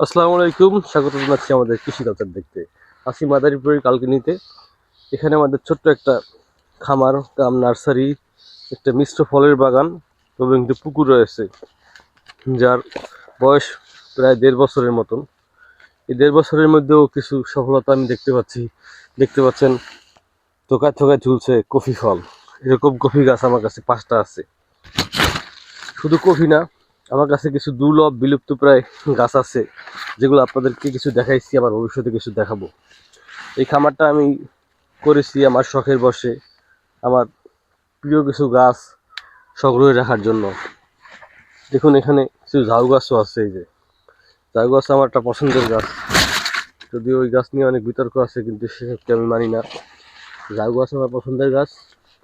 আসসালামু আলাইকুম। স্বাগত জানাচ্ছি আমাদের কৃষি কালচার দেখতে। আসি মাদারীপুরের কালকিনিতে। এখানে আমাদের ছোট্ট একটা খামার কাম নার্সারি, একটা মিশ্র ফলের বাগান এবং একটি পুকুর রয়েছে, যার বয়স প্রায় দেড় বছরের মতন। এই দেড় বছরের মধ্যেও কিছু সফলতা আমি দেখতে পাচ্ছি। দেখতে পাচ্ছেন, থোকায় থোকায় ঝুলছে কফি ফল। এরকম কফি গাছ আমার কাছে পাঁচটা আছে। শুধু কফি না আমার কাছে কিছু দুর্লভ বিলুপ্ত প্রায় গাছ আছে, যেগুলো আপনাদেরকে কিছু দেখাইছি, আবার ভবিষ্যতে কিছু দেখাবো। এই খামারটা আমি করেছি আমার শখের বসে, আমার প্রিয় কিছু গাছ সংগ্রহে রাখার জন্য। দেখুন এখানে কিছু ঝাউ গাছও আছে এই যে। ঝাউ গাছ আমার একটা পছন্দের গাছ। যদিও ওই গাছ নিয়ে অনেক বিতর্ক আছে, কিন্তু সেসবকে আমি মানি না। ঝাউ গাছ আমার পছন্দের গাছ,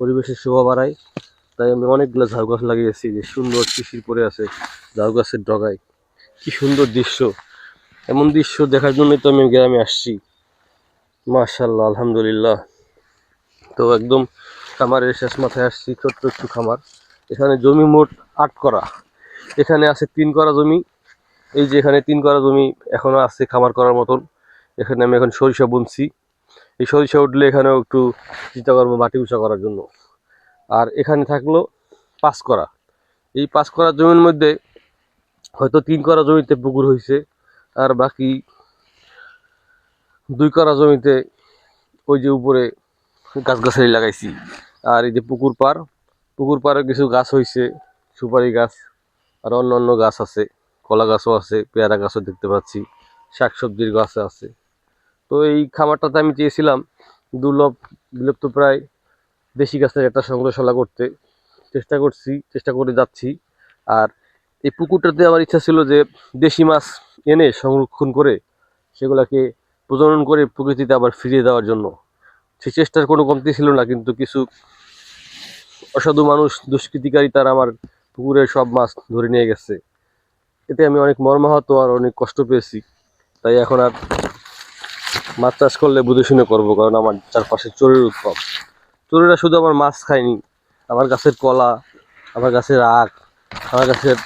পরিবেশের শোভা বাড়ায় তাই আমি অনেকগুলো ঝাউ গাছ লাগিয়েছি যে সুন্দর শিশির পরে আছে ঝাউ গাছের ডগায়। কি সুন্দর দৃশ্য। এমন দৃশ্য দেখার জন্যই তো আমি গ্রামে আসছি। মাশাল্লাহ আলহামদুলিল্লাহ। তো একদম খামারের শেষ মাথায় আসছি, ছোট্ট একটু খামার। এখানে জমি মোট আট করা। এখানে আছে তিন করা জমি। এই যে এখানে তিন করা জমি এখনও আছে খামার করার মতন। এখানে আমি এখন সরিষা বুনছি। এই সরিষা উঠলে এখানেও একটু চিন্তা করব মাটি উঁচা করার জন্য। আর এখানে থাকল পাঁচ করা এই পাঁচ করা জমির মধ্যে হয়তো তিন করা জমিতে পুকুর হয়েছে আর বাকি দুই করা জমিতে ওই যে উপরে গাছগাছালি লাগাইছি। আর এই যে পুকুর পার পুকুর পাড়ে কিছু গাছ হয়েছে সুপারি গাছ, আর অন্য অন্য গাছ আছে, কলা গাছও আছে, পেয়ারা গাছও দেখতে পাচ্ছি, শাকসবজির গাছ আছে। তো এই খামারটাতে আমি চেয়েছিলাম দুর্লভ বিলুপ্ত প্রায় দেশি গাছের একটা সংগ্রহশালা করতে। চেষ্টা করছি, চেষ্টা করে যাচ্ছি। আর এই পুকুরটাতে আমার ইচ্ছা ছিল যে দেশি মাছ এনে সংরক্ষণ করে সেগুলোকে প্রজনন করে প্রকৃতিতে আবার ফিরিয়ে দেওয়ার জন্য। সেই চেষ্টার কোনো কমতি ছিল না, কিন্তু কিছু অসাধু মানুষ, দুষ্কৃতিকারী তারা আমার পুকুরের সব মাছ ধরে নিয়ে গেছে। এতে আমি অনেক মর্মাহত আর অনেক কষ্ট পেয়েছি। তাই এখন আর মাছ চাষ করলে বুঝে শুনে করব, কারণ আমার চারপাশে চোরের উৎপাদ চোরেরা শুধু আমার মাছ খায়নি আমার গাছের কলা, আমার গাছের আখ, আমার গাছের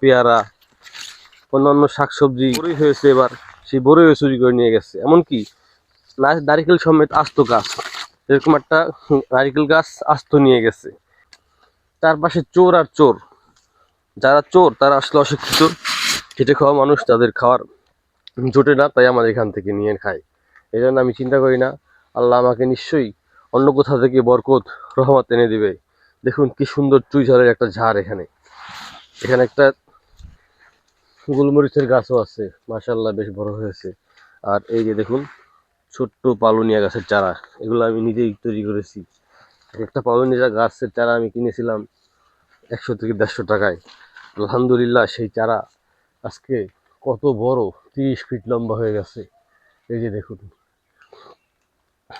পেয়ারা, অন্যান্য শাকসবজি বড়ই হয়েছে এবার, সেই বড়ইও চুরি করে নিয়ে গেছে। এমনকি নারিকেল সমেত আস্ত গাছ, এরকম একটা নারিকেল গাছ আস্ত নিয়ে গেছে। তার পাশে চোর আর চোর, যারা চোর তারা আসলে অশিক্ষিত, খেটে খাওয়া মানুষ, তাদের খাওয়ার জোটে না, তাই আমার এখান থেকে নিয়ে খায়। এই জন্য আমি চিন্তা করি না, আল্লাহ আমাকে নিশ্চয়ই অন্য কোথাও থেকে বরকত, রহমত এনে দিবে। দেখুন কি সুন্দর চুই ঝাড়ের একটা ঝাড় এখানে। এখানে একটা গোলমরিচের গাছও আছে। মাশাল্লাহ বেশ বড় হয়েছে। আর এই যে দেখুন, ছোট্ট পালুনিয়া গাছের চারা। এগুলো আমি নিজেই তৈরি করেছি। এক একটা পালুনিয়া গাছের চারা আমি কিনেছিলাম একশো থেকে দেড়শো টাকায়। আলহামদুলিল্লাহ, সেই চারা আজকে কত বড়, তিরিশ ফিট লম্বা হয়ে গেছে। এই যে দেখুন।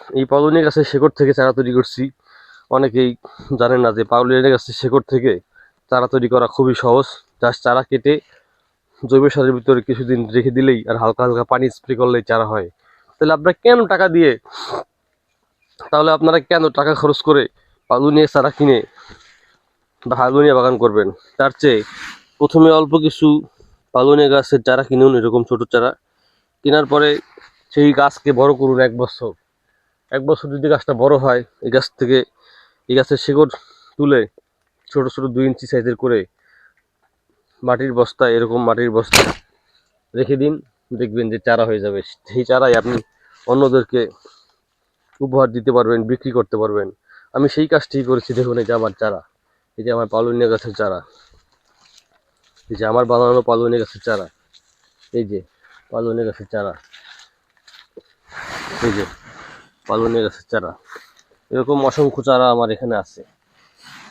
এই পাউলিয়া গাছের শেকড় থেকে চারা তৈরি করছি। অনেকেই জানেন না যে পাউলিয়া গাছের শেকড় থেকে চারা তৈরি করা খুবই সহজ। জাস্ট চারা কেটে জৈব সারের ভিতরে কিছুদিন রেখে দিলেই আর হালকা হালকা পানি স্প্রে করলেই চারা হয়। তাহলে আপনারা কেন টাকা দিয়ে তাহলে আপনারা কেন টাকা খরচ করে পালুনিয়া চারা কিনে বা হালুনিয়া বাগান করবেন? তার চেয়ে প্রথমে অল্প কিছু পালুনিয়া গাছের চারা কিনুন, এরকম ছোট চারা। কেনার পরে সেই গাছকে বড় করুন এক বছর। এক বছর যদি গাছটা বড় হয়, এই গাছ থেকে এই গাছের শিকড় তুলে ছোট ছোট দুই ইঞ্চি সাইজের করে মাটির বস্তায় এরকম মাটির বস্তায় রেখে দিন, দেখবেন যে চারা হয়ে যাবে। সেই চারাই আপনি অন্যদেরকে উপহার দিতে পারবেন, বিক্রি করতে পারবেন। আমি সেই কাজটি করেছি, দেখুন এই যে আমার চারা, এই যে আমার পালুনিয়া গাছের চারা, এই যে আমার বানানো পালুনিয়া গাছের চারা, এই যে পালুনিয়া গাছের চারা, এই যে পালনের গাছের চারা। এরকম অসংখ্য চারা আমার এখানে আছে।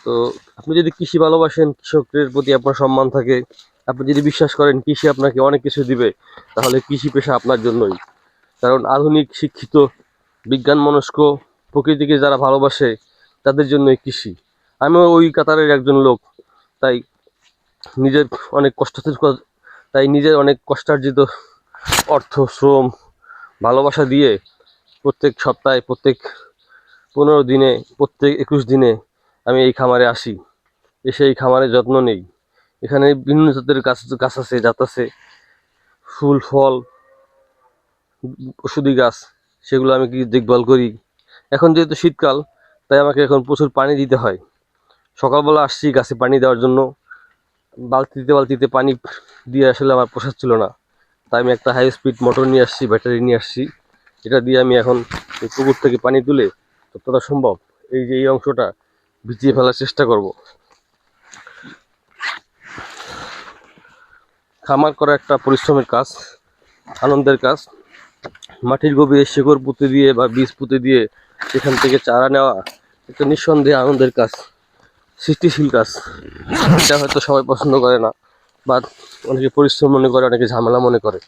তো আপনি যদি কৃষি ভালোবাসেন কৃষকের প্রতি আপনার সম্মান থাকে, আপনি যদি বিশ্বাস করেন কৃষি আপনাকে অনেক কিছু দিবে, তাহলে কৃষি পেশা আপনার জন্যই। কারণ আধুনিক, শিক্ষিত বিজ্ঞান মনস্ক প্রকৃতিকে যারা ভালোবাসে, তাদের জন্যই কৃষি। আমিও ওই কাতারের একজন লোক, তাই নিজের অনেক কষ্ট তাই নিজের অনেক কষ্টার্জিত অর্থ, শ্রম, ভালোবাসা দিয়ে প্রত্যেক সপ্তাহে, প্রত্যেক পনেরো দিনে, প্রত্যেক একুশ দিনে আমি এই খামারে আসি। এসে এই খামারে যত্ন নেই। এখানে বিভিন্ন জাতের গাছ গাছ আছে, জাত আছে। ফুল, ফল, ওষুধি গাছ, সেগুলো আমি কি দেখভাল করি। এখন যেহেতু শীতকাল, তাই আমাকে এখন প্রচুর পানি দিতে হয়। সকালবেলা আসছি গাছে পানি দেওয়ার জন্য। বালতিতে বালতিতে পানি দিয়ে আসলে আমার পোষাচ্ছিল না। তাই আমি একটা হাই স্পিড মোটর নিয়ে আসছি ব্যাটারি নিয়ে আসছি। এটা দিয়ে আমি এখন এই পুকুর থেকে পানি তুলে যতটা সম্ভব এই যে এই অংশটা ভিজিয়ে ফেলার চেষ্টা করব। খামার করা একটা পরিশ্রমের কাজ, আনন্দের কাজ। মাটির গভীরে শেকড় পুঁতে দিয়ে বা বীজ পুঁতে দিয়ে সেখান থেকে চারা নেওয়া একটা নিঃসন্দেহে আনন্দের কাজ, সৃষ্টিশীল কাজ। এটা হয়তো সবাই পছন্দ করে না, বা অনেকে পরিশ্রম মনে করে, অনেকে ঝামেলা মনে করে।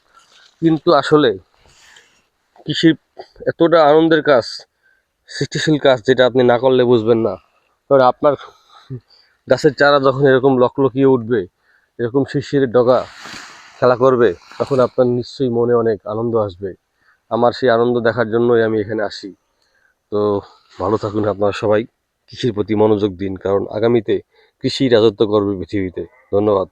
কিন্তু আসলে কৃষি এতটা আনন্দের কাজ, সৃষ্টিশীল কাজ যেটা আপনি না করলে বুঝবেন না। কারণ আপনার গাছের চারা যখন এরকম লকলকিয়ে উঠবে, এরকম শিশির ডগা খেলা করবে, তখন আপনার নিশ্চয়ই মনে অনেক আনন্দ আসবে। আমার সেই আনন্দ দেখার জন্যই আমি এখানে আসি। তো ভালো থাকুন আপনারা সবাই। কৃষির প্রতি মনোযোগ দিন, কারণ আগামীতে কৃষি রাজত্ব করবে পৃথিবীতে। ধন্যবাদ।